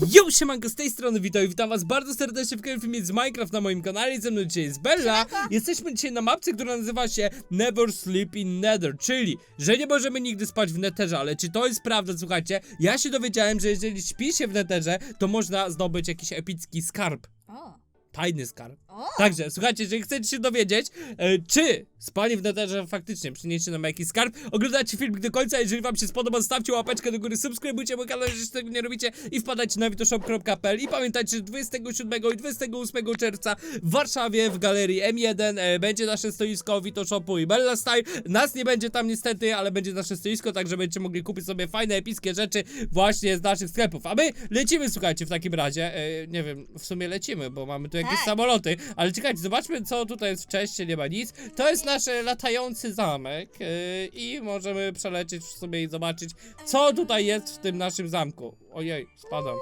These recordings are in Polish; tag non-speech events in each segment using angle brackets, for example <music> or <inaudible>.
Yo, siemanko, z tej strony witam i witam was bardzo serdecznie w kolejnym filmie z Minecraft na moim kanale. Ze mną dzisiaj jest Bella. Jesteśmy dzisiaj na mapce, która nazywa się Never Sleep in Nether, czyli, że nie możemy nigdy spać w Netherze, ale czy to jest prawda, słuchajcie? Ja się dowiedziałem, że jeżeli śpi się w Netherze, to można zdobyć jakiś epicki skarb. O, Tajny skarb. o, Także, słuchajcie, jeżeli chcecie się dowiedzieć, e, czy spanie w Netherze faktycznie przyniesie nam jakiś skarb, oglądajcie film do końca, jeżeli wam się spodoba, zostawcie łapeczkę do góry, subskrybujcie mój kanał, jeżeli tego nie robicie i wpadajcie na witoshop.pl i pamiętajcie, że 27 i 28 czerwca w Warszawie w galerii M1 e, będzie nasze stoisko Vitoshopu i Bella Style. Nas nie będzie tam niestety, ale będzie nasze stoisko, także będziecie mogli kupić sobie fajne, epickie rzeczy właśnie z naszych sklepów. A my lecimy, słuchajcie, w takim razie, e, nie wiem, w sumie lecimy, bo mamy tu jakieś Tak. samoloty, ale czekajcie, zobaczmy co tutaj jest wcześniej, nie ma nic. To jest nasz e, latający zamek e, i możemy przelecieć sobie i zobaczyć, co tutaj jest w tym naszym zamku. Ojej, spadam.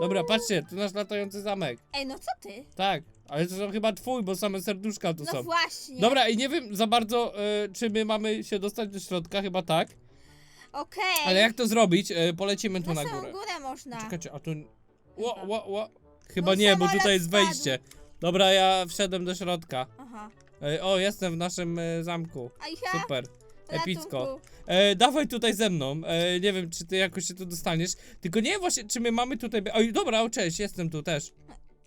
Dobra, patrzcie, to nasz latający zamek. Ej, no co ty? Tak, ale to są chyba twój, bo same serduszka tu No są. właśnie. Dobra, i nie wiem za bardzo, e, czy my mamy się dostać do środka, chyba tak. Okej. Ale jak to zrobić? E, polecimy tu na na samą górę. górę można. Czekajcie, a tu... Ło, ło, ło. Chyba Bo nie, bo samolot tutaj jest spadł. wejście. Dobra, ja wszedłem do środka. Aha. O, jestem w naszym e, zamku. A ja? Super. Epicko. Ratunku. E, dawaj tutaj ze mną. E, nie wiem, czy ty jakoś się tu dostaniesz. Tylko nie wiem właśnie, czy my mamy tutaj... Oj, dobra, o, cześć, jestem tu też.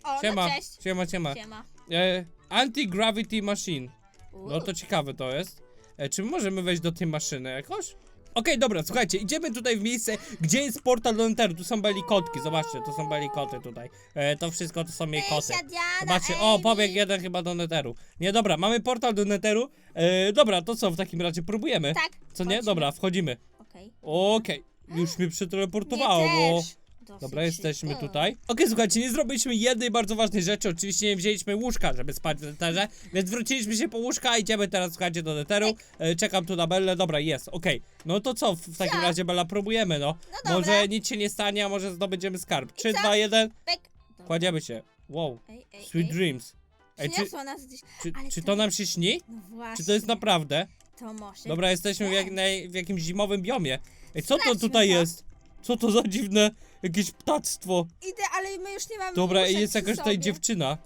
O, Siema, no cześć. siema, siema. Siema. E, Anti-Gravity Machine. No to ciekawe to jest. E, czy my możemy wejść do tej maszyny jakoś? Okej, dobra, słuchajcie, idziemy tutaj w miejsce, gdzie jest portal do Enteru. Tu są belikotki, zobaczcie, to są belikoty tutaj. E, to wszystko to są jej koty. Zobaczcie, o, pobiegł jeden chyba do Netheru. Nie, dobra, mamy portal do Netheru. E, dobra, to co, w takim razie próbujemy? Tak. Co nie? Dobra, wchodzimy. Okej. Okej, już mnie przeteleportowało, Mnie bo... też. Dosyć Dobra, jesteśmy szybko. tutaj. Okej, słuchajcie, nie zrobiliśmy jednej bardzo ważnej rzeczy. Oczywiście nie wzięliśmy łóżka, żeby spać w Netherze, więc wróciliśmy się po łóżka, idziemy teraz, słuchajcie, do Netheru. E, czekam tu na Bellę, dobra, jest, okej. No to co, w, w takim Co? razie Bella, próbujemy, no. No dobra. Może nic się nie stanie, a może zdobędziemy skarb. 3, co? 2, 1, Pek. Dobra. kładziemy się. Wow, Ej, ej, sweet ej. dreams. Ej, czy, nas gdzieś. czy, ale czy to- nam się śni? No właśnie. Czy to jest naprawdę? To może. Dobra, jesteśmy w, jak, Tak. naj- w jakimś zimowym biomie. Ej, co to Sprawdźmy tutaj to. jest? Co to za dziwne jakieś ptactwo? Idę, ale my już nie mamy Dobra, łóżek jest przy jakaś tutaj sobie. dziewczyna.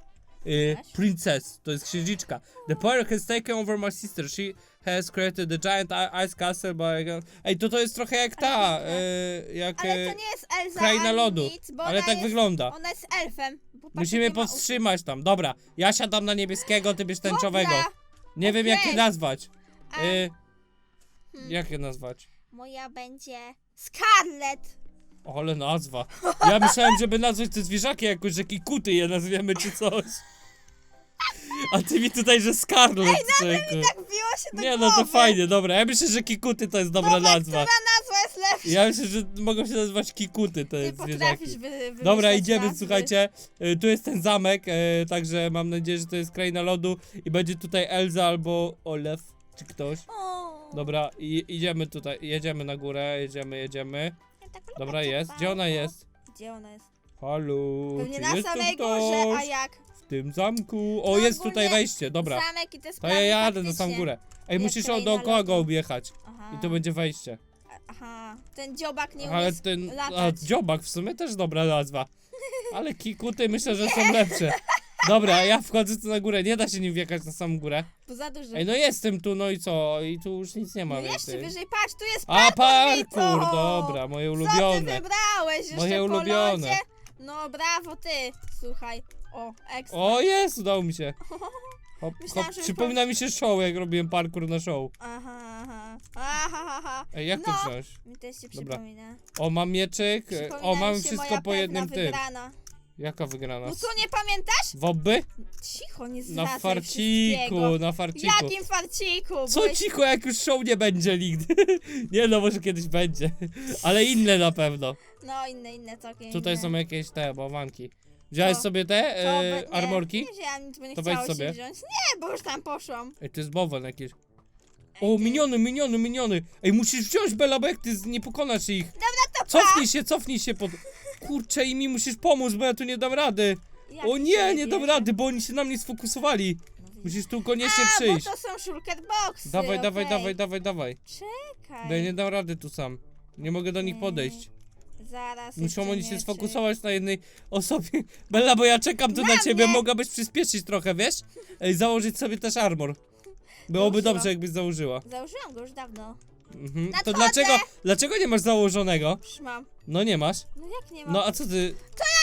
Y, princess, to jest księżniczka. The power has taken over my sister. She has created the giant i- ice castle by... Ej, to to jest trochę jak ta, y, jak Ale y, to nie jest Elza kraina ani lodu. Nic, bo Ale ona tak jest, wygląda. Ona jest elfem. bo patrz, Musimy jakie ma uszy. powstrzymać tam. Dobra, ja siadam na niebieskiego, ty bierz tęczowego. Dobra, Nie wiem jak je okej. nazwać. a Y, Hmm. jak je nazwać? moja będzie Scarlet. Ale nazwa. Ja myślałem, żeby nazwać te zwierzaki jakoś, że kikuty je nazwiemy czy coś. A ty mi tutaj, że Scarlet, człowieku. Tak wbiło się do Nie, no głowy. to fajnie, dobra. Ja myślę, że kikuty to jest dobra nazwa. Która nazwa jest lepsza? Ja myślę, że mogą się nazywać kikuty, to Ty jest potrafisz zwierzaki. wy, wymyślać Dobra, idziemy, nazwy. słuchajcie. Y, Tu jest ten zamek, y, także mam nadzieję, że to jest kraina lodu i będzie tutaj Elza albo Olaf, czy ktoś. O, Dobra, i idziemy tutaj, jedziemy na górę, jedziemy, jedziemy. Tak Dobra, jest. Gdzie ona jest? Gdzie ona jest? Halo, Pewnie czy na jest tu samej górze, a ktoś jak? w tym zamku? O, No jest ogólnie tutaj wejście, dobra. Zamek i te To sprawy ja jadę na faktycznie. samą górę. Ej, Jak musisz kraina dookoła go lodu. objechać Aha. i to będzie wejście. Aha, ten dziobak nie umie Ale ten, a latać. dziobak w sumie też dobra nazwa. <laughs> Ale kikuty myślę, że są lepsze. <laughs> Dobra, ja wchodzę tu na górę, nie da się nim wjechać na samą górę. Bo za dużo. Ej, no jestem tu, no i co? I tu już nic nie ma no jeszcze więcej. wyżej, patrz, tu jest A, parkour, Wito! dobra, moje Co ty ulubione. wybrałeś jeszcze Moje po ulubione. lodzie? No brawo ty, słuchaj. O, ekstra. O, jest, udało mi się. <laughs> Hop, Myślałam, hop. że Przypomina mi się show, jak robiłem parkour na show. Aha, aha. Aha, aha. Ej, jak to No. wziąć? Mi też się Dobra. przypomina. O, mam mieczyk. Przypomina O, mi się wszystko moja po jednym tym. Wygrana. Jaka wygrana? No co, nie pamiętasz? Wobby? Cicho, nie Na zdradzaj farciku, wszystkiego. na farciku. Jakim farciku? Co Byłeś- cicho, jak już show nie będzie nigdy. <laughs> nie no, może kiedyś będzie. Ale inne na pewno. No, inne, inne całkiem Tutaj inne. są jakieś te bałwanki. Wziąłeś Co? sobie te Co, e, be- nie, armorki? Nie wzięłam nic, bo nie To weź chciało sobie. się wziąć. Nie, bo już tam poszłam. Ej, to jest bałwan jakiś. O, miniony, miniony, miniony. Ej, musisz wziąć Bella, bo jak ty z- nie pokonasz ich. Dobra, to Cofnij się, cofnij się pod... Kurczę, i mi musisz pomóc, bo ja tu nie dam rady. O nie, nie dam rady, bo oni się na mnie sfokusowali. Musisz tu koniecznie A, przyjść. bo to są shulker boxy. Dawaj, dawaj, okej. dawaj, dawaj, dawaj. Czekaj. No ja nie dam rady tu sam. Nie mogę do nich podejść. Zaraz. Muszą jeszcze oni się mieczyk. sfokusować na jednej osobie. <laughs> Bella, bo ja czekam tu na, ciebie, mogłabyś przyspieszyć trochę, wiesz? Ej, założyć sobie też armor. Byłoby dobrze, jakbyś założyła. Założyłam go już dawno. Mhm. To Nadchodzę. dlaczego, dlaczego nie masz założonego? Już mam. No nie masz. No jak nie mam? No a co ty,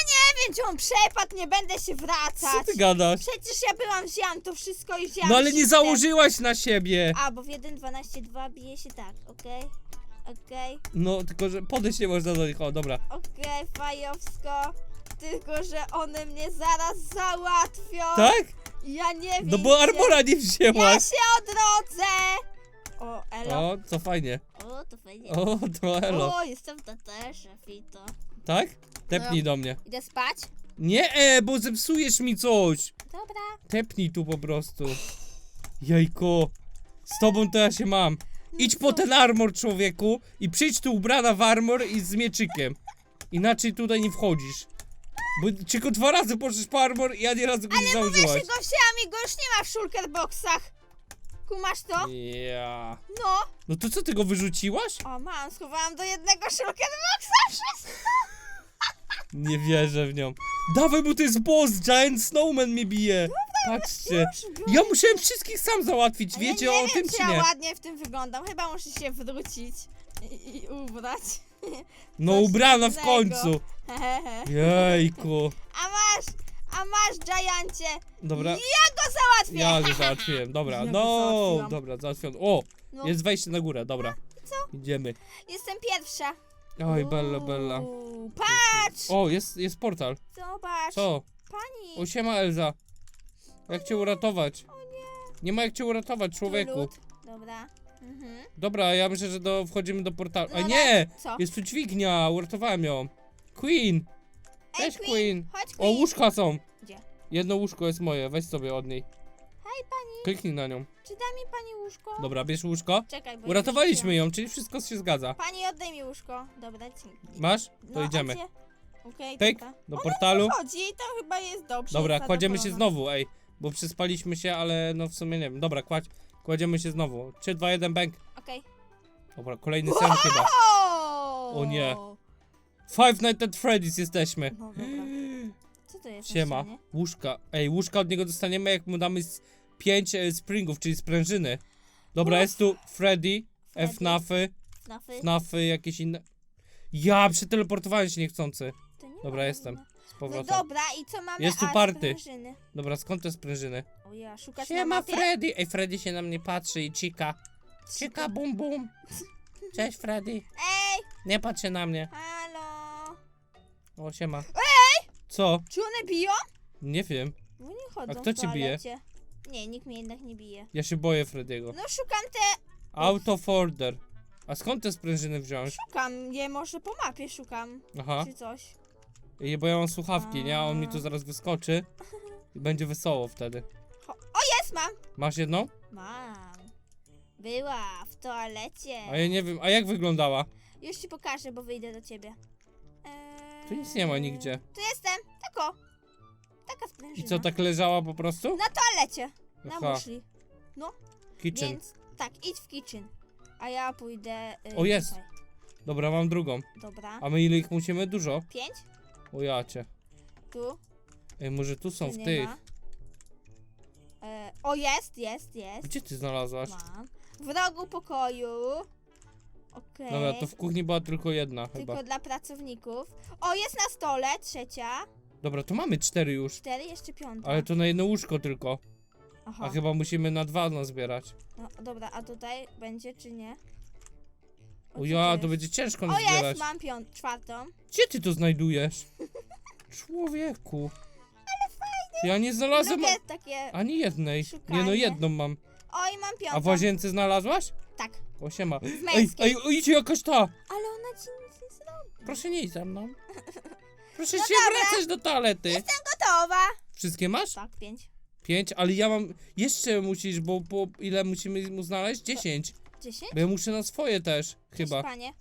Nie wiem, czy on przepadł, nie będę się wracać. co ty gadasz? Przecież ja byłam, wzięłam to wszystko i wzięłam No ale nie wszystko. założyłaś na siebie. A, bo w 1.12.2 bije się tak, okej? Okej, No, tylko że podejść nie można do nich. O, dobra. okej, fajowsko. Tylko, że one mnie zaraz załatwią. Tak? Ja nie wiem. No bo armora nie Ja wzięłaś. się odrodzę. O, elo. O, co fajnie. O, to fajnie. O, to elo. O, jestem w teterze, Fito. Tak? Tepnij No. do mnie. Idę spać? Nie, e, bo zepsujesz mi coś. Dobra. Tepnij tu po prostu. Jajko. Z tobą to ja się mam. Idź po ten armor, człowieku, i przyjdź tu ubrana w armor i z mieczykiem. Inaczej tutaj nie wchodzisz. Bo tylko dwa razy poszłeś po armor i ani razu go nie założyłaś. się go wzięłam i go już nie ma w shulkerboxach. Kumasz to? Ja. No. No to co, ty go wyrzuciłaś? O, mam, schowałam do jednego shulkerboxa wszystko. <laughs> Nie wierzę w nią. Dawaj, bo to jest boss, Giant Snowman mnie bije. Patrzcie. Już biorę. Ja musiałem wszystkich sam załatwić, wiecie ja nie o wiem, tym czy czy ja nie? ładnie w tym wyglądam. Chyba muszę się wrócić i, i ubrać. No coś ubrana w innego. końcu. <laughs> Jejku. Masz, Giancie. Dobra, Ja go załatwię. ja go <laughs> załatwiłem, dobra, Ja go no, załatwiłam. dobra, załatwiony. O, No, jest wejście na górę, dobra. co? Idziemy. Jestem pierwsza. Oj, Bella, Bella. Uuu, Patrz! O, jest, jest portal. Zobacz. Co? Pani. O, siema Elza. Jak cię uratować? O nie. Nie ma jak cię uratować, człowieku. Dobra. Mhm. Dobra, ja myślę, że do, wchodzimy do portalu. A nie! Co? Jest tu dźwignia, uratowałem ją. Queen! Ej, Cześć, Queen. Chodź, O, Queen. łóżka są. Gdzie? Jedno łóżko jest moje, weź sobie od niej. Hej, pani. Kliknij na nią. Czy da mi pani łóżko? Dobra, bierz łóżko. Czekaj, bo Uratowaliśmy ją, czyli wszystko się zgadza. Pani, oddaj mi łóżko. Dobra, dzięki. Masz? To No, a idziemy. gdzie? Okej, Pyk, dobra. do portalu. Chodzi, to chyba jest dobrze. Dobra, kładziemy się zadowolona. znowu, ej. Bo przyspaliśmy się, ale no w sumie nie wiem. Dobra, kładź, kładziemy się znowu. 3, 2, 1, bank. Okej. Dobra, kolejny sen chyba. O nie. Five Nights at Freddy's jesteśmy. No dobra. Co to jest Siema. Łóżka. Ej, łóżka od niego dostaniemy, jak mu damy 5 springów, czyli sprężyny. Dobra, Uff. jest tu Freddy, Freddy. FNAFy, Snafy? FNAFy, jakieś inne. Ja przeteleportowałem się niechcący. To nie Dobra, ma jestem. inne. Z No powrotem. dobra, i co mamy? Jest tu A, party. sprężyny. Dobra, skąd te sprężyny? O ja, szukać na Siema mapie? Freddy! Ej, Freddy się na mnie patrzy i cika. Cika bum bum. <laughs> Cześć Freddy. Ej, Nie patrz się na mnie. halo. O, siema. Ej! Co? Czy one biją? Nie wiem. No nie chodzą A kto w cię bije? toalecie. Nie, nikt mnie jednak nie bije. Ja się boję Freddy'ego. No szukam te... Out of order. A skąd te sprężyny wziąć? Szukam je, może po mapie szukam. Aha. Czy coś. Ej, Bo ja mam słuchawki, nie? A on mi tu zaraz wyskoczy. <laughs> I będzie wesoło wtedy. O, jest, mam. Masz jedną? Mam. Była w toalecie. A ja nie wiem. A jak wyglądała? Już ci pokażę, bo wyjdę do ciebie. Tu nic nie ma nigdzie. Tu jestem. Tako. Taka I sprężyna. co, tak leżała po prostu? Na toalecie. Na Aha, muszli. kitchen. Więc tak, idź w kitchen. A ja pójdę. y, O, jest. Tutaj. Dobra, mam drugą. Dobra. A my ile ich musimy? Dużo. Pięć. O jacie. Tu. Ej, może tu są tu w nie tych. ma. E, o, jest, jest, jest. Gdzie ty znalazłaś? Mam. W rogu pokoju. Okej. Dobra, to w kuchni była tylko jedna Tylko chyba. dla pracowników. O, jest na stole, trzecia. Dobra, to mamy cztery już. Cztery, jeszcze piąta. Ale to na jedno łóżko tylko. Aha. A chyba musimy na dwa nazbierać. No, dobra, a tutaj będzie czy nie? O ja, to będzie ciężko O nazbierać. jest, mam piąt, czwartą. Gdzie ty to znajdujesz? <laughs> Człowieku. Ale fajnie. Ja nie znalazłem takie. ani jednej. Nie no, szukanie. jedną mam. Oj, mam piątą. A w łazience znalazłaś? Tak. O siema. Ej, męskiej. ej, o, idzie jakaś ta. Ale ona ci nic nie zrobi. Proszę nie iść za mną. <laughs> Proszę No się wracać do toalety. Gotowa. Wszystkie masz? Tak, pięć. Pięć, ale ja mam. Jeszcze musisz, bo po ile musimy mu znaleźć? Dziesięć. Dziesięć? Bo ja muszę na swoje też, chyba. Panie.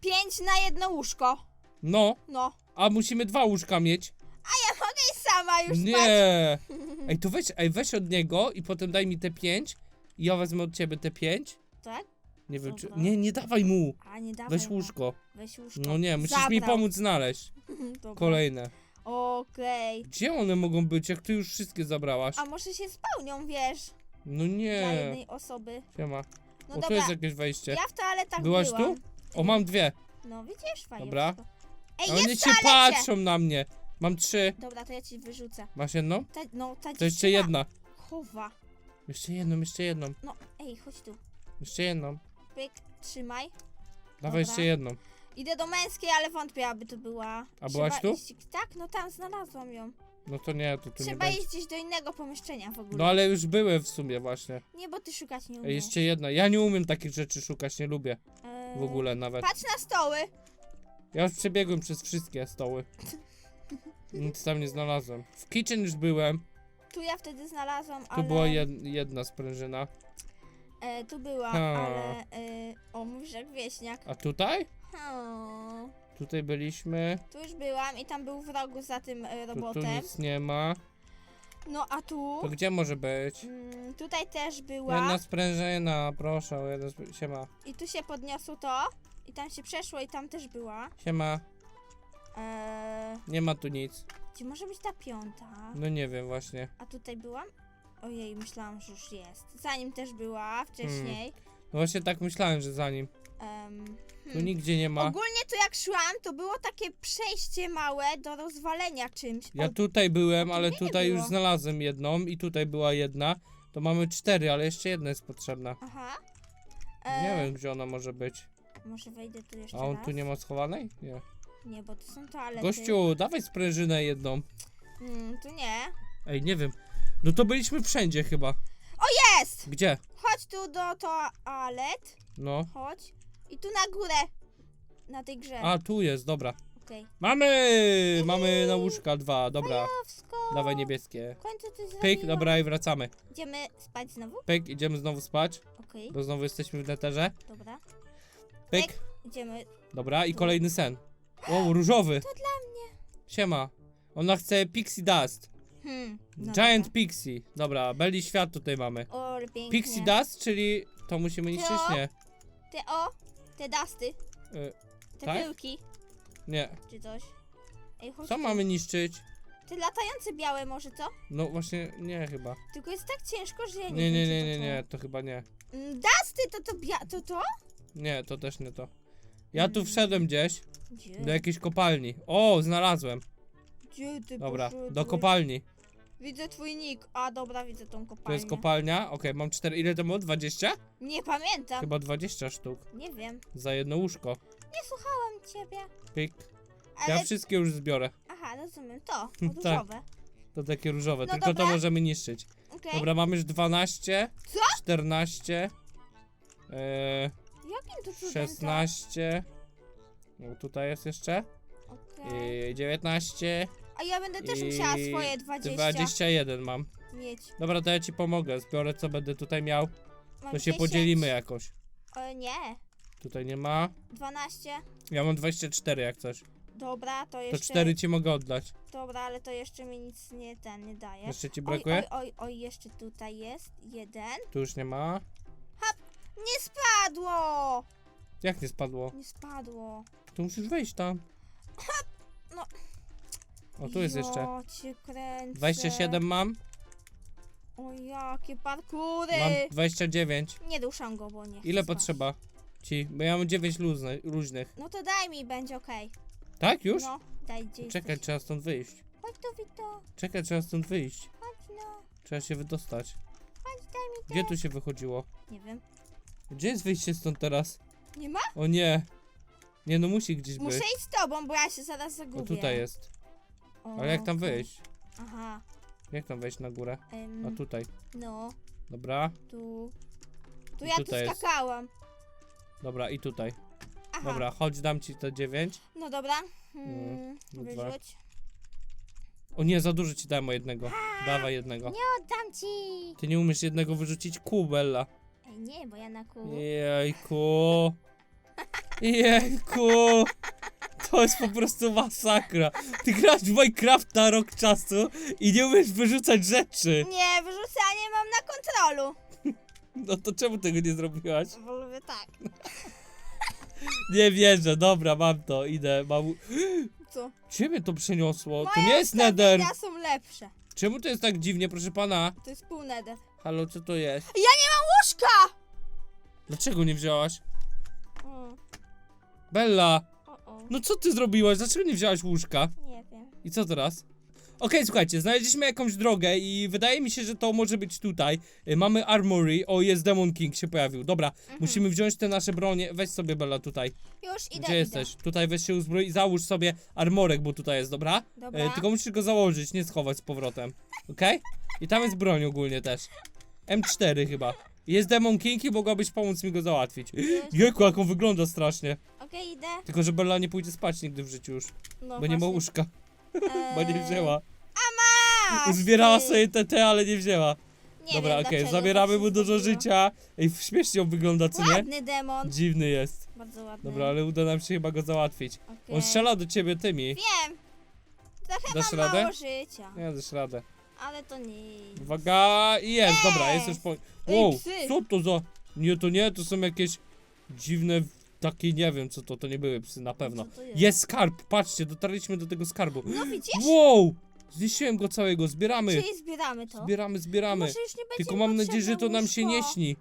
Pięć na jedno łóżko. No, No. a musimy dwa łóżka mieć. Ja mogę i sama już spać. Nie. Ej, to weź, ej, weź od niego i potem daj mi te pięć. Ja wezmę od ciebie te pięć. Tak? Nie wiem czy... Dobra. Nie, nie dawaj mu! A nie dawaj Weź mu. łóżko. Weź łóżko. No nie, musisz mi Zabrał. pomóc znaleźć. <laughs> Dobra. Kolejne. Okej. Gdzie one mogą być, jak ty już wszystkie zabrałaś? A może się spełnią, wiesz, No dla nie. jednej osoby. Siema. No o, tu dobra, jest jakieś wejście. ja w toaletach Byłaś byłam. tu? O, mam dwie. No widzisz, fajnie. Dobra. wszystko. Ej, A One jest się toalecie! patrzą na mnie. Mam trzy. Dobra, to ja ci wyrzucę. Masz jedną? Ta, no, ta To jeszcze dziewczyna jedna. Chowa. Jeszcze jedną, jeszcze jedną. No, ej, chodź tu. Jeszcze jedną. Pyk, trzymaj. Dawaj Dobra. jeszcze jedną. Idę do męskiej, ale wątpię, aby to była. A byłaś tu? Iść, tak, no tam znalazłam ją. No to nie, to tu nie Trzeba będzie. iść gdzieś do innego pomieszczenia w ogóle. No ale już były w sumie właśnie. Nie, bo ty szukać nie Ej, umiesz. jeszcze jedna. Ja nie umiem takich rzeczy szukać, nie lubię. Eee, W ogóle nawet. Patrz na stoły. Ja już przebiegłem przez wszystkie stoły. <laughs> Nic tam nie znalazłem. W kitchen już byłem. Tu ja wtedy znalazłam, Tu ale... była jed jedna sprężyna. E, tu była, Ha. ale... E, o, mówisz jak wieśniak. A tutaj? Hmm. Tutaj byliśmy. Tu już byłam i tam był w rogu za tym e, Tu, tu robotem. nic nie ma. No a tu... To gdzie może być? Mm, tutaj też była. Jedna sprężyna, proszę, o jedna sprę... Siema. I tu się podniosło to. I tam się przeszło i tam też była. Siema. Eee, Nie ma tu nic. Gdzie może być ta piąta? No nie wiem właśnie. A tutaj byłam? Ojej, myślałam, że już jest. Zanim też była, wcześniej. No właśnie tak myślałem, że za nim. Em, Tu hmm. nigdzie nie ma. Ogólnie tu jak szłam, to było takie przejście małe do rozwalenia czymś. Ja O, tutaj byłem, ale nie tutaj już było. znalazłem jedną i tutaj była jedna. To mamy cztery, ale jeszcze jedna jest potrzebna. Aha. Nie E, wiem, gdzie ona może być. Może wejdę tu jeszcze A on raz? tu nie ma schowanej? Nie. Nie, bo to są toalety. Gościu, dawaj sprężynę jedną. Mm, tu nie. Ej, nie wiem. No to byliśmy wszędzie chyba. Jest! Gdzie? Chodź tu do toalet. No. Chodź. I tu na górę. Na tej grze. A, tu jest, dobra. Okej. Mamy! Mamy na łóżka dwa, dobra. Owsko. Dawaj niebieskie. W końcu coś Pyk, zrobiłam. dobra i wracamy. Idziemy spać znowu? Pyk, idziemy znowu spać, Okej, bo znowu jesteśmy w neterze. dobra. Pyk, Idziemy. dobra i kolejny sen. O, różowy. To dla mnie. Siema. Ona chce Pixie Dust. Hmm. no Giant dobra. Pixie. Dobra, Belly Świat tutaj mamy. O, ale pięknie. Pixie Dust, czyli to musimy niszczyć? Nie. Te o, te dasty. Y, Te tak? pyłki. nie. Czy coś. Ej, chodź Co tu. mamy niszczyć? Te latające białe może co? No właśnie, nie chyba. Tylko jest tak ciężko, że ja nie, Nie, nie, nie, nie, to nie, to chyba nie. Mm, Dasty to to bia... to to? Nie, to też nie to. Ja tu wszedłem gdzieś Gdzie? do jakiejś kopalni. O, znalazłem. Gdzie ty Dobra, poszedłeś? do kopalni. Widzę twój nick. A dobra, widzę tą kopalnię. To jest kopalnia. Okej, mam cztery. Ile to było? 20? Nie pamiętam. Chyba 20 sztuk. Nie wiem. Za jedno łóżko. Nie słuchałam ciebie. Pik. Ale... Ja wszystkie już zbiorę. Aha, rozumiem. To, <laughs> Tak. różowe. To takie różowe, No tylko to dobra. możemy niszczyć. Okej. Dobra, mamy już 12. Co? 14. E, Jakim to cudem 16. No, tutaj jest jeszcze. Okej. I 19. A ja będę też i musiała swoje 20 21 mam. mieć. Dobra, to ja ci pomogę. Zbiorę co będę tutaj miał. Mam To się 10. podzielimy jakoś. O, nie. Tutaj nie ma. 12. Ja mam 24 jak coś. Dobra, to To jeszcze... 4 ci mogę oddać. Dobra, ale to jeszcze mi nic nie ten nie daje. Jeszcze ci Oj, brakuje? oj, oj, oj, jeszcze tutaj jest jeden. Tu już nie ma. Nie spadło! Jak nie spadło? Nie spadło. Tu musisz wejść tam. No. O, tu jest jeszcze. Ja cię kręcę. 27 mam. O, jakie parkury! Mam 29. Nie duszam go, bo nie chcę Ile spać. potrzeba ci? Bo ja mam 9 luzne, luźnych. No to daj mi, będzie okej. Tak już? No, daj gdzie Czekaj, jesteś. trzeba stąd wyjść. Chodź tu, Wito. Czekaj, trzeba stąd wyjść. Chodź no. Trzeba się wydostać. Chodź, daj mi Gdzie tu się wychodziło? Nie wiem. Gdzie jest wyjście stąd teraz? Nie ma? O nie. Nie no, musi gdzieś Muszę być. iść z tobą, bo ja się zaraz zagubię. O tutaj jest. O, Ale jak tam okej. wyjść? Aha. Jak tam wejść na górę? Em, A tutaj. No, Dobra. tu. Tu I ja tu tutaj jest. skakałam. Dobra, i tutaj. Aha. Dobra, chodź, dam ci te 9. No dobra. Hmm, no dwa. wyrzuć. O nie, za dużo ci dałem o jednego. Dawaj jednego. Nie oddam ci. Ty nie umiesz jednego wyrzucić? Kół, Bella. Ej, nie, bo ja na kół. Jejku. <laughs> Jejku. To jest po prostu masakra. Ty grasz w Minecrafta rok czasu i nie umiesz wyrzucać rzeczy. Nie, wyrzucanie mam na kontrolu. <laughs> No to czemu tego nie zrobiłaś? Bo lubię tak. <laughs> Nie wierzę, dobra, mam to, idę, mam... Co? <gasps> Ciebie to przeniosło, to nie jest nether. ustawienia są lepsze. Czemu to jest tak dziwnie, proszę pana? To jest pół nether. Halo, co to jest? Ja nie mam łóżka! Dlaczego nie wzięłaś? O, Bella, o, o. no co ty zrobiłaś? Dlaczego nie wzięłaś łóżka? Nie wiem. I co teraz? Okej, słuchajcie, znaleźliśmy jakąś drogę i wydaje mi się, że to może być tutaj. Y, Mamy armory. O, jest Demon King się pojawił. Dobra, Mhm. musimy wziąć te nasze bronie. Weź sobie Bella tutaj. Już idę, Gdzie idę. jesteś? Tutaj weź się uzbroj i załóż sobie armorek, bo tutaj jest, dobra? Dobra. E, tylko musisz go założyć, nie schować z powrotem. Okej? I tam jest broń ogólnie też. M4 chyba. Jest Demon King i mogłabyś pomóc mi go załatwić. Jejku, jak on wygląda strasznie. Okej, idę. Tylko, że Bella nie pójdzie spać nigdy w życiu już. No Bo nie ma właśnie. łóżka, <laughs> bo nie Eee, wzięła. Zbierała ty. sobie TT, ale nie wzięła. Nie Dobra, wiem, okej, dlaczego zabieramy tak mu dużo zrobiło. życia. Ej, śmiesznie on wygląda, co nie? Ładny demon. Dziwny jest. Bardzo ładny. Dobra, ale uda nam się chyba go załatwić. Okej. On strzela do ciebie tymi. Wiem. Trochę Dasz mam radę? mało życia. Nie, dasz radę. Ale to nie. Uwaga, i jest, dobra, jest już po... Wow, psy. co to za... Nie, to nie, to są jakieś dziwne, takie, nie wiem co to, to nie były psy, na pewno. To jest? Jest skarb, patrzcie, dotarliśmy do tego skarbu. No widzisz? Wow, zniszczyłem go całego, zbieramy. Czyli zbieramy to. Zbieramy, zbieramy. Może już nie będzie Tylko mam nadzieję, że to nam się nie śni.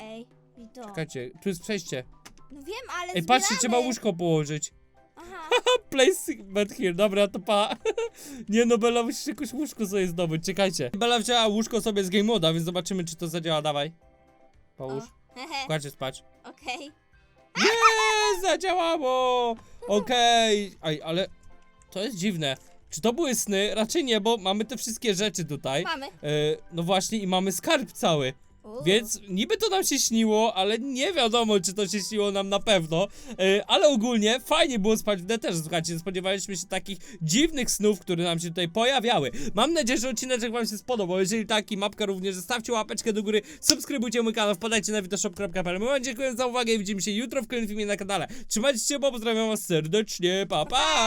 Ej, Wido. Czekajcie, tu jest przejście. No wiem, ale Ej, patrzcie, zbieramy. trzeba łóżko położyć. Aha. <laughs> Place bed here, dobra, to pa. <laughs> Nie no, Bella, musisz jakoś łóżko sobie zdobyć, czekajcie. Bella wzięła łóżko sobie z game moda, więc zobaczymy, czy to zadziała, dawaj. Połóż, kładź <laughs> się spać. Okej. Nie, zadziałało! Okej, Ej, ale to jest dziwne. Czy to były sny? Raczej nie, bo mamy te wszystkie rzeczy tutaj. Mamy. E, no właśnie i mamy skarb cały. Uuu. Więc niby to nam się śniło, ale nie wiadomo, czy to się śniło nam na pewno. E, ale ogólnie fajnie było spać w Netherze, słuchajcie, nie spodziewaliśmy się takich dziwnych snów, które nam się tutaj pojawiały. Mam nadzieję, że odcinek wam się spodobał. Jeżeli tak i mapka również, zostawcie łapeczkę do góry, subskrybujcie mój kanał, wpadajcie na witoshop.pl. My wam dziękuję za uwagę i widzimy się jutro w kolejnym filmie na kanale. Trzymajcie się, bo pozdrawiam was serdecznie, pa pa!